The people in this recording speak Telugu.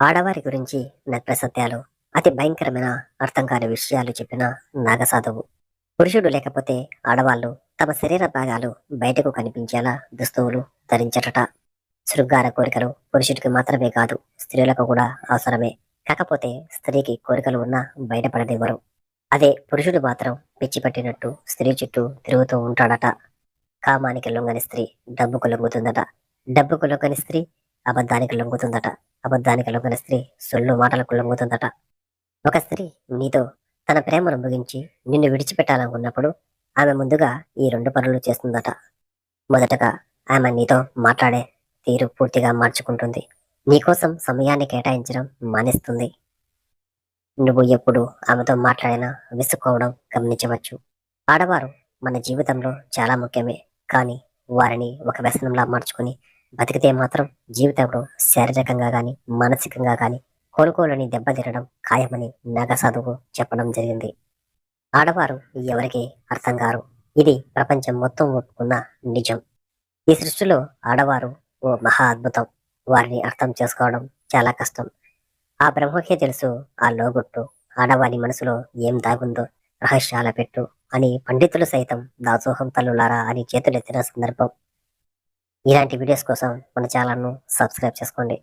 ఆడవారి గురించి నగ్న సత్యాలు అతి భయంకరమైన అర్థం కాని విషయాలు చెప్పిన నాగసాధువు. పురుషుడు లేకపోతే ఆడవాళ్ళు తమ శరీర భాగాలు బయటకు కనిపించేలా దుస్తువులు ధరించటట. శృంగార కోరికలు పురుషుడికి మాత్రమే కాదు స్త్రీలకు కూడా అవసరమే. కాకపోతే స్త్రీకి కోరికలు ఉన్నా బయటపడనివ్వరు. అదే పురుషుడు మాత్రం పిచ్చి పట్టినట్టు స్త్రీ చుట్టూ తిరుగుతూ ఉంటాడట. కామానికి లొంగని స్త్రీ డబ్బుకు లొంగుతుందట. డబ్బుకు లొంగని స్త్రీ అబద్ధానికి లొంగుతుందట. అబద్ధానికి లొంగిన స్త్రీ సొల్లు మాటలకు లొంగుతుందట. ఒక స్త్రీ నీతో తన ప్రేమను ముగించి నిన్ను విడిచిపెట్టాలనుకున్నప్పుడు ఆమె ముందుగా ఈ రెండు పనులు చేస్తుందట. మొదటగా ఆమె నీతో మాట్లాడే తీరు పూర్తిగా మార్చుకుంటుంది. నీకోసం సమయాన్ని కేటాయించడం మానేస్తుంది. నువ్వు ఎప్పుడు ఆమెతో మాట్లాడినా విసుక్కోవడం గమనించవచ్చు. ఆడవారు మన జీవితంలో చాలా ముఖ్యమే. కానీ వారిని ఒక వ్యసనంలా మార్చుకుని బతికితే మాత్రం జీవితంలో శారీరకంగా కానీ మానసికంగా కానీ కోలుకోలేని దెబ్బతినడం ఖాయమని నగసాధువు చెప్పడం జరిగింది. ఆడవారు ఎవరికి అర్థం కారు. ఇది ప్రపంచం మొత్తం ఒప్పుకున్న నిజం. ఈ సృష్టిలో ఆడవారు ఓ మహా అద్భుతం. వారిని అర్థం చేసుకోవడం చాలా కష్టం. ఆ బ్రహ్మకే తెలుసు ఆ లోగుట్టు ఆడవారి మనసులో ఏం దాగుందో రహస్యాల పెట్టు అని పండితులు సైతం దాసోహం తల్లులారా అని చేతులెత్తిన సందర్భం. ఇలాంటి వీడియోస్ కోసం మన ఛానల్ను సబ్స్క్రైబ్ చేసుకోండి.